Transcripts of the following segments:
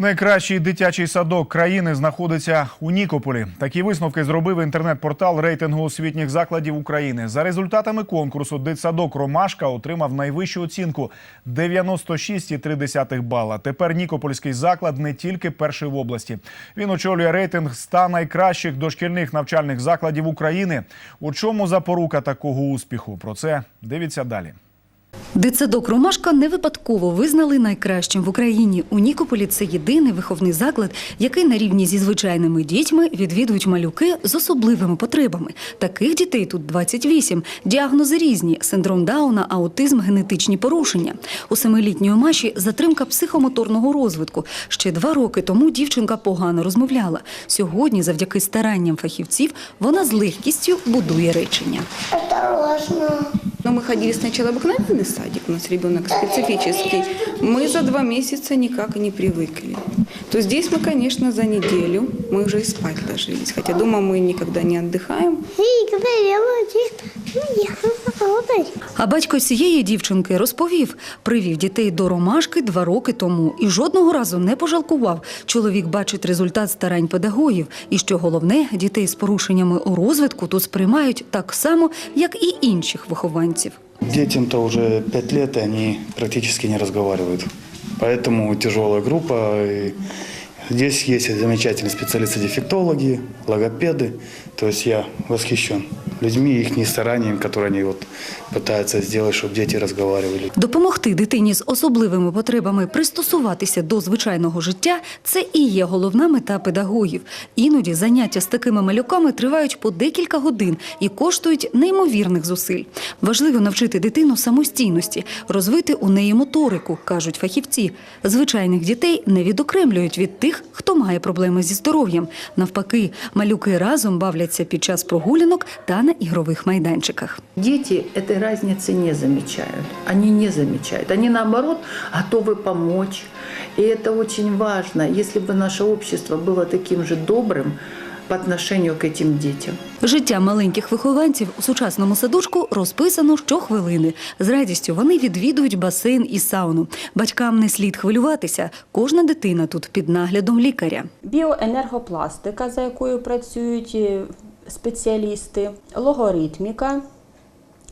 Найкращий дитячий садок країни знаходиться у Нікополі. Такі висновки зробив інтернет-портал рейтингу освітніх закладів України. За результатами конкурсу дитсадок Ромашка отримав найвищу оцінку 96,3 бала. Тепер Нікопольський заклад не тільки перший в області. Він очолює рейтинг 100 найкращих дошкільних навчальних закладів України. У чому запорука такого успіху? Про це дивіться далі. Дитсадок Ромашка не випадково визнали найкращим в Україні. У Нікополі це єдиний виховний заклад, який на рівні зі звичайними дітьми відвідують малюки з особливими потребами. Таких дітей тут 28. Діагнози різні: синдром Дауна, аутизм, генетичні порушення. У семилітньої Маші затримка психомоторного розвитку. Ще два роки тому дівчинка погано розмовляла. Сьогодні, завдяки старанням фахівців, вона з легкістю будує речення. Осторожно. Но мы ходили сначала в обыкновенный садик, у нас ребенок специфический. Мы за два месяца никак не привыкли. То здесь мы, конечно, за неделю, мы уже и спать ложились. Хотя дома мы никогда не отдыхаем. И когда я вот уехала работать. А батько цієї дівчинки розповів, привів дітей до ромашки два роки тому і жодного разу не пожалкував. Чоловік бачить результат старань педагогів, і що головне, дітей з порушеннями у розвитку тут сприймають так само, як і інших вихованців. Детям-то уже пять лет, и они практически не разговаривают. Поэтому тяжелая группа. И здесь есть замечательные специалисты-дефектологи, логопеды. То есть я восхищен людьми и их старанием, которые они вот пытаются сделать, чтобы дети разговаривали. Допомогти дитині з особливими потребами пристосуватися до звичайного життя це і є головна мета педагогів. Іноді заняття з такими малюками тривають по декілька годин і коштують неймовірних зусиль. Важливо навчити дитину самостійності, розвити у неї моторику, кажуть фахівці. Звичайних дітей не відокремлюють від тих, хто має проблеми зі здоров'ям. Навпаки, малюки разом бавляться під час прогулянок та на ігрових майданчиках. Дети этой разницы не замечают. Они не замечают. Они, наоборот, готовы помочь. И это очень важно, если бы наше общество было таким же добрым по отношению к этим детям. Життя маленьких вихованців у сучасному садочку розписано щохвилини. З радістю вони відвідують басейн і сауну. Батькам не слід хвилюватися. Кожна дитина тут під наглядом лікаря. біоенергопластика, за якою працюють е, спеціалісти, логоритміка.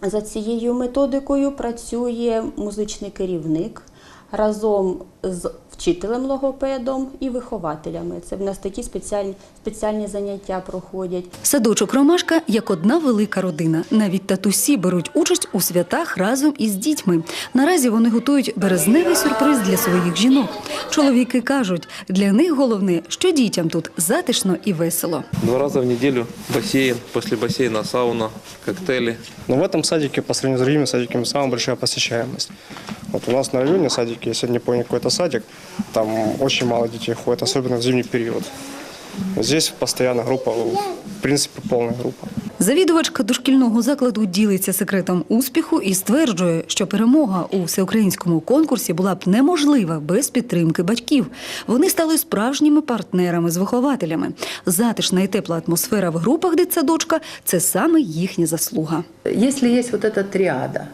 За цією методикою працює музичний керівник разом з вчителем логопедом і вихователями. Це в нас такі спеціальні, спеціальні заняття проходять. Садочок Ромашка як одна велика родина. Навіть татусі беруть участь у святах разом із дітьми. Наразі вони готують березневий сюрприз для своїх жінок. Чоловіки кажуть, для них головне, що дітям тут затишно і весело. Два раза в неделю бассейн, после бассейна сауна, коктейли. Но в этом садике, по сравнению с другими садиками, самая большая посещаемость. Вот у нас на районе садике, если не помню какой-то садик, там очень мало детей ходит, особенно в зимний период. Здесь постоянно группа, в принципе, полная группа. Завідувачка дошкільного закладу ділиться секретом успіху і стверджує, що перемога у всеукраїнському конкурсі була б неможлива без підтримки батьків. Вони стали справжніми партнерами з вихователями. Затишна і тепла атмосфера в групах дитсадочка – це саме їхня заслуга. Если есть вот эта триада,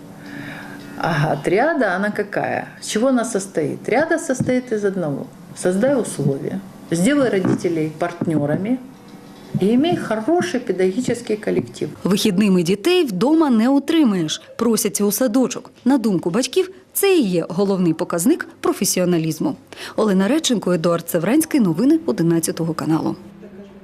ага, триада, она какая? С чего она состоит? Триада состоит из одного. Создай условия, сделай родителей партнерами и имей хороший педагогический коллектив. Вихідними дітей вдома не утримаєш, просяться у садочок. На думку батьків, це і є головний показник професіоналізму. Олена Реченко, Едуард Цевранський. Новини 11 каналу.